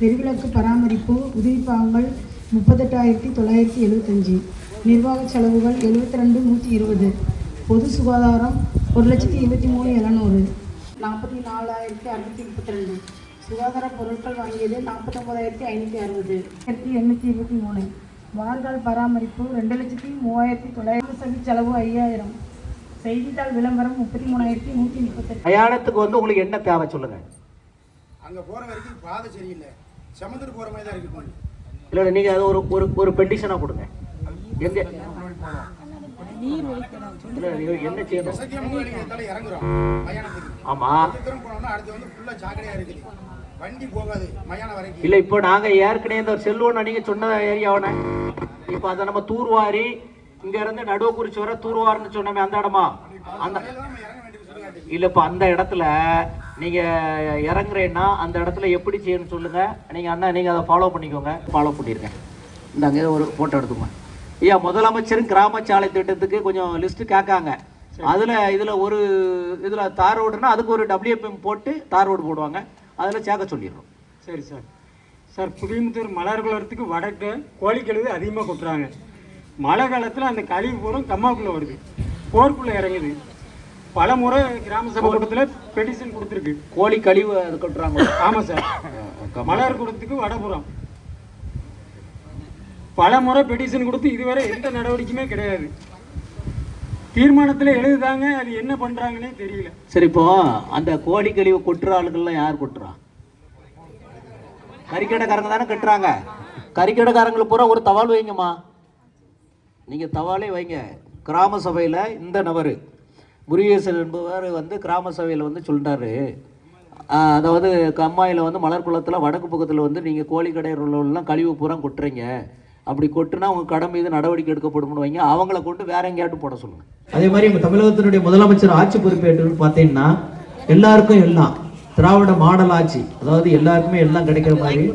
தெருவிளக்கு பராமரிப்பு உதவிப்பாகங்கள் முப்பத்தெட்டாயிரத்தி தொள்ளாயிரத்தி எழுபத்தஞ்சி நிர்வாக செலவுகள் எழுபத்தி ரெண்டு நூற்றி இருபது. பொது சுகாதாரம் ஒரு லட்சத்தி இருபத்தி மூணு எழுநூறு. நாற்பத்தி நாலாயிரத்தி அறுநூற்றி முப்பத்தி ரெண்டு சுகாதார பொருட்கள் வாங்கியது நாற்பத்தொம்போதாயிரத்தி ஐநூற்றி அறுபது. ஆயிரத்தி எண்ணூற்றி இருபத்தி மூணு. வாழ்நாள் பராமரிப்பு ரெண்டு லட்சத்தி மூவாயிரத்தி தொள்ளாயிரத்தி சதி செலவு ஐயாயிரம். செய்தித்தாள் விளம்பரம் முப்பத்தி மூணாயிரத்தி நூற்றி முப்பத்தெட்டு. பிரயாணத்துக்கு வந்து உங்களுக்கு என்ன தேவை சொல்லுங்க. அங்கே போகிற வரைக்கும் பாதை சரியில்லை. சமுத்திரம் போகிற மாதிரி தான் இருக்கு இல்லை இல்லை, நீங்க அது ஒரு ஒரு ஒரு பெண்டிஷனாக கொடுங்க. எங்க என்ன செய்யணும்? ஆமா. வண்டி போகாது. மயானம் வரைக்கும். இல்லை இப்போ நாங்க ஏற்கனவே இந்த செல்வம் நீங்க சொன்ன ஏரியாவன இப்போ அதை நம்ம தூர்வாரி இங்க இருந்து நடுவக்குறிச்சி வர தூர்வாரின்னு சொன்னோமே அந்த இடமா? அந்த இல்ல இப்போ அந்த இடத்துல நீங்க இறங்குறேன்னா அந்த இடத்துல எப்படி செய்யணும்னு சொல்லுங்க. நீங்க அண்ணா நீங்க அதை ஃபாலோ பண்ணிக்கோங்க. ஃபாலோ பண்ணிருங்க இந்தாங்க ஒரு போட்டோ எடுத்துக்கோங்க. ஐயா முதலமைச்சரும் கிராம சாலை திட்டத்துக்கு கொஞ்சம் லிஸ்ட் கேட்காங்க. அதுல இதுல ஒரு இதுல தார் ரோடுனா அதுக்கு ஒரு டபிள்யூஎஃப்எம் போட்டு தார் ரோடு போடுவாங்க. அதுல சேர்க்க சொல்லிடுறோம். சரி சார். சார் புளியமுத்தூர் மலர் குளத்துக்கு வடக்கு கோழிக்கழுது அதிகமாக கொட்டுறாங்க. மழை காலத்தில் அந்த கழிவு பூரம் கம்மாக்குள்ளே வருது. போர்க்குள்ளே இறங்குது. பல முறை கிராம சபை கூட்டத்தில் பெட்டிஷன் கொடுத்துருக்கு. கோழி கழிவு அது கொட்டுறாங்க. ஆமாம் சார். மலர் குளத்துக்கு வடபுறம். பல முறை பெட்டிஷன் கொடுத்து இதுவரை எந்த நடவடிக்கையுமே கிடையாது. தீர்மானத்தில் எழுதுதாங்க அது என்ன பண்ணுறாங்கன்னே தெரியல. சரி இப்போ அந்த கோழி கழிவு கொட்டுற ஆளுகள்லாம் யார் கொட்டுறா? கறிக்கடைக்காரங்க தானே கட்டுறாங்க. கறிக்கடைக்காரங்களுக்கு பூரா ஒரு தவால் வைங்கம்மா. நீங்க தவாலே வைங்க. கிராம சபையில இந்த நபர். முருகேசன் என்பவர் வந்து கிராம சபையில் வந்து சொல்லிட்டாரு அதாவது கம்மாயில வந்து மலர்குளத்தில் வடக்கு பக்கத்தில் வந்து நீங்கள் கோழி கடையிலாம் கழிவு பூரா கொட்டுறீங்க. அப்படி கொட்டுனா உங்கள் கடை மீது நடவடிக்கை எடுக்கப்படும்னு வைங்க. அவங்கள கொண்டு வேற எங்கேயாட்டும் போட சொல்லுங்க. அதே மாதிரி நம்ம தமிழகத்தினுடைய முதலமைச்சர் ஆட்சி பொறுப்பேற்று பார்த்தீங்கன்னா எல்லாருக்கும் எல்லாம் திராவிட மாடல் ஆட்சி அதாவது எல்லாருக்குமே எல்லாம் கிடைக்கிற மாதிரி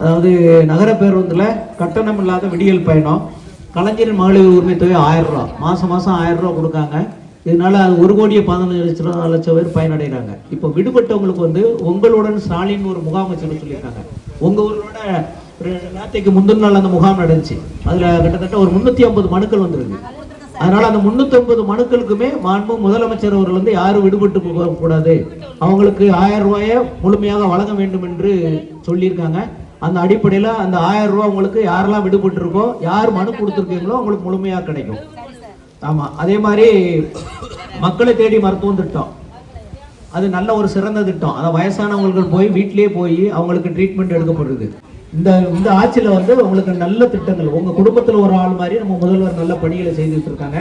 அதாவது நகர பேருந்தில் கட்டணம் இல்லாத விடியல் பயணம் கலைஞரின் மகளிர் உரிமை தொகை ஆயிரம் ரூபா மாதம் மாதம் ஆயிரம் ரூபா கொடுக்காங்க. இதனால் ஒரு கோடியே பதினஞ்சு லட்சம் லட்சம் பேர் பயனடைகிறாங்க. இப்போ விடுபட்டவங்களுக்கு வந்து உங்களுடன் ஸ்டாலின் ஒரு முகாம் வச்சுன்னு சொல்லியிருக்காங்க. உங்கள் ஊரோட நேற்றைக்கு முந்தின நாள் அந்த முகாம் நடந்துச்சு. அதில் கிட்டத்தட்ட ஒரு முந்நூற்றி ஐம்பது மனுக்கள் வந்துருக்கு. அதனால் அந்த 350 மனுக்களுக்குமே மாண்பு முதலமைச்சர் அவர்கள் வந்து யாரும் விடுபட்டு போகக்கூடாது அவங்களுக்கு ஆயிரம் ரூபாயை முழுமையாக வழங்க வேண்டும் என்று சொல்லியிருக்காங்க. அந்த அடிப்படையில் அந்த ஆயிரம் ரூபா உங்களுக்கு யாரெல்லாம் விடுபட்டு இருக்கோ யார் மனு கொடுத்துருக்கீங்களோ அவங்களுக்கு முழுமையாக கிடைக்கும். ஆமாம் அதே மாதிரி மக்களை தேடி மருத்துவம் திட்டம். அது நல்ல ஒரு சிறந்த திட்டம். அதை வயசானவங்களுக்கு போய் வீட்டிலேயே போய் அவங்களுக்கு ட்ரீட்மெண்ட் எடுக்கப்படுது. இந்த இந்த ஆட்சியில் வந்து உங்களுக்கு நல்ல திட்டங்கள் உங்கள் குடும்பத்தில் ஒரு ஆள் மாதிரி நம்ம முதல்வர் நல்ல பணிகளை செய்துட்டு இருக்காங்க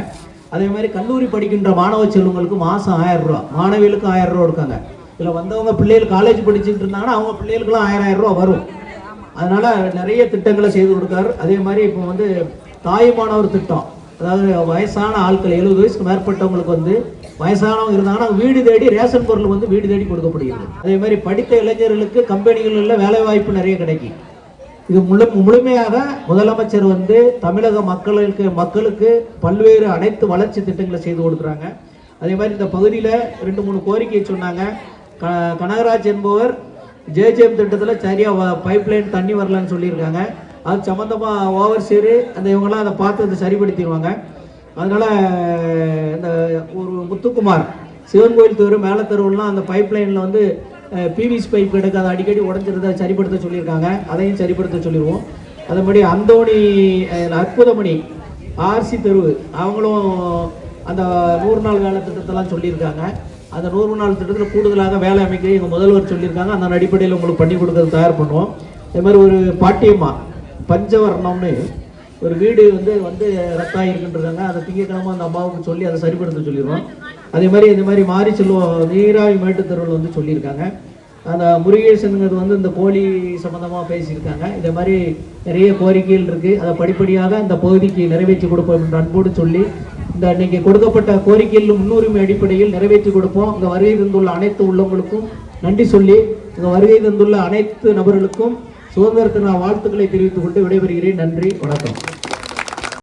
அதே மாதிரி கல்லூரி படிக்கின்ற மாணவ செல்வங்களுக்கு மாதம் ஆயிரம் ரூபா மாணவிகளுக்கு ஆயிரம் ரூபா இருக்காங்க இதில் வந்தவங்க பிள்ளைகள் காலேஜ் படிச்சுட்டு இருந்தாங்கன்னா அவங்க பிள்ளைகளுக்குலாம் ஆயிரம் ஆயிரம் ரூபா வரும். அதனால நிறைய திட்டங்களை செய்து கொடுக்காரு. அதே மாதிரி இப்போ வந்து தாயுமானவர் திட்டம். அதாவது வயசான ஆட்கள் எழுபது வயசுக்கு மேற்பட்டவங்களுக்கு வந்து வயசானவங்க இருந்தாங்கன்னா வீடு தேடி ரேஷன் பொருள் வந்து வீடு தேடி கொடுக்கப்படுகிறது. அதே மாதிரி படித்த இளைஞர்களுக்கு கம்பெனிகளில் வேலை வாய்ப்பு நிறைய கிடைக்கும். இது முழு முழுமையாக முதலமைச்சர் வந்து தமிழக மக்களுக்கு மக்களுக்கு பல்வேறு அனைத்து வளர்ச்சி திட்டங்களை செய்து கொடுக்குறாங்க. அதே மாதிரி இந்த பகுதியில் ரெண்டு மூணு கோரிக்கை சொன்னாங்க. க கனகராஜ் என்பவர் ஜேஜேஎம் திட்டத்தில் சரியாக பைப் லைன் தண்ணி வரலன்னு சொல்லியிருக்காங்க. அது சம்மந்தமாக ஓவர் சீரு அந்த இவங்கெல்லாம் அதை பார்த்து அதை சரிப்படுத்திடுவாங்க. அதனால் இந்த ஒரு முத்துக்குமார் சிவன் கோயில் தெரு மேலே தெருவெல்லாம் அந்த பைப் லைனில் வந்து பிவிசி பைப் கிடக்கு அதை அடிக்கடி உடஞ்சிருந்தா சரிப்படுத்த சொல்லியிருக்காங்க. அதையும் சரிப்படுத்த சொல்லிடுவோம். அதே அந்தோணி அற்புதமணி ஆர்சி தெரு அவங்களும் அந்த நூறு நாள் வேலை திட்டத்தெல்லாம் சொல்லியிருக்காங்க. அந்த நூறு நாள் திட்டத்தில் கூடுதலாக வேலை அமைக்க எங்கள் முதல்வர் சொல்லியிருக்காங்க. அந்த அடிப்படையில் உங்களுக்கு பண்ணி கொடுக்கறது தயார் பண்ணுவோம். அதே மாதிரி ஒரு பாட்டியம்மா பஞ்சவர்ணம்னு ஒரு வீடு வந்து வந்து ரத்தாகி இருக்குன்றாங்க அதை திங்கக்கிழமை அந்த அம்மாவுக்கு சொல்லி அதை சரிப்படுத்த சொல்லிடுவோம் அதே மாதிரி இந்த மாதிரி மாறி செல்வம் நீராவி மேட்டுத்தருவில் வந்து சொல்லியிருக்காங்க. அந்த முருகேசனுங்கிறது வந்து இந்த கோழி சம்மந்தமாக பேசியிருக்காங்க. இதே மாதிரி நிறைய கோரிக்கைகள் இருக்குது அதை படிப்படியாக இந்த பகுதிக்கு நிறைவேற்றி கொடுப்போம் என்று அன்போடு சொல்லி இந்த நீங்கள் கொடுக்கப்பட்ட கோரிக்கையில் முன்னுரிமை அடிப்படையில் நிறைவேற்றி கொடுப்போம். இங்கே வருகை தந்துள்ள அனைத்து உள்ளவங்களுக்கும் நன்றி சொல்லி இங்கே வருகை தந்துள்ள அனைத்து நபர்களுக்கும் சுதந்திர தின வாழ்த்துக்களை தெரிவித்துக் கொண்டு விடைபெறுகிறேன். நன்றி. வணக்கம்.